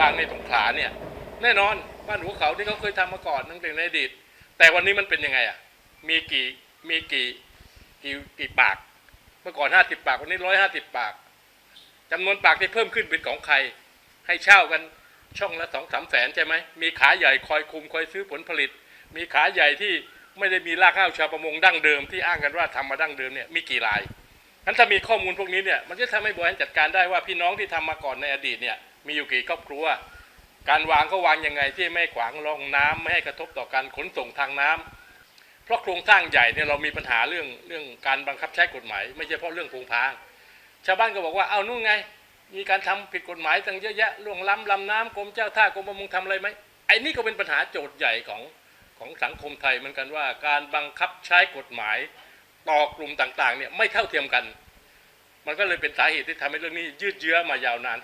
บางในสงขลาเนี่ย แน่นอนบ้านหัวเขาที่เขาเคยทำมาก่อนตั้งแต่ในอดีต แต่วันนี้มันเป็นยังไงอะมีกี่มีกี่กี่กี่ปาก เมื่อก่อนห้าสิบปากวันนี้ร้อยห้าสิบปากจำนวนปากที่เพิ่มขึ้นเป็นของใคร ให้เช่ากันช่องละสองสามแสนใช่ไหมมีขาใหญ่คอยคุมคอยซื้อผลผลิต มีขาใหญ่ที่ไม่ได้มีรากเหง้าชาวประมงดั้งเดิมที่อ้างกันว่าทำมาดั้งเดิมเนี่ยมีกี่รายนั้นถ้ามีข้อมูลพวกนี้เนี่ยมันจะทำให้บริหารจัดการได้ว่าพี่น้องที่ทำมาก่อนในอดีตเนี่ย มีอยู่กี่ครอบครัว การวางก็วางยังไงที่ไม่ขวางร่องน้ำไม่ให้กระทบต่อการขนส่งทางน้ำเพราะโครงสร้างใหญ่เนี่ยเรามีปัญหาเรื่องเรื่องการบังคับใช้กฎหมาย ไม่ใช่เพราะเรื่องโครงพาง ชาวบ้านก็บอกว่าเอานู่นไง มีการทำผิดกฎหมายตั้งเยอะแยะล่วงล้ำลำน้ำกรมเจ้าท่ากรมประมงทำอะไรไหมไอ้นี่ก็เป็นปัญหาโจทย์ใหญ่ของของสังคมไทยเหมือนกันว่า การบังคับใช้กฎหมายต่อกลุ่มต่างๆเนี่ยไม่เท่าเทียมกัน มันก็เลยเป็นสาเหตุที่ทำให้เรื่องนี้ยืดเยื้อมายาวนาน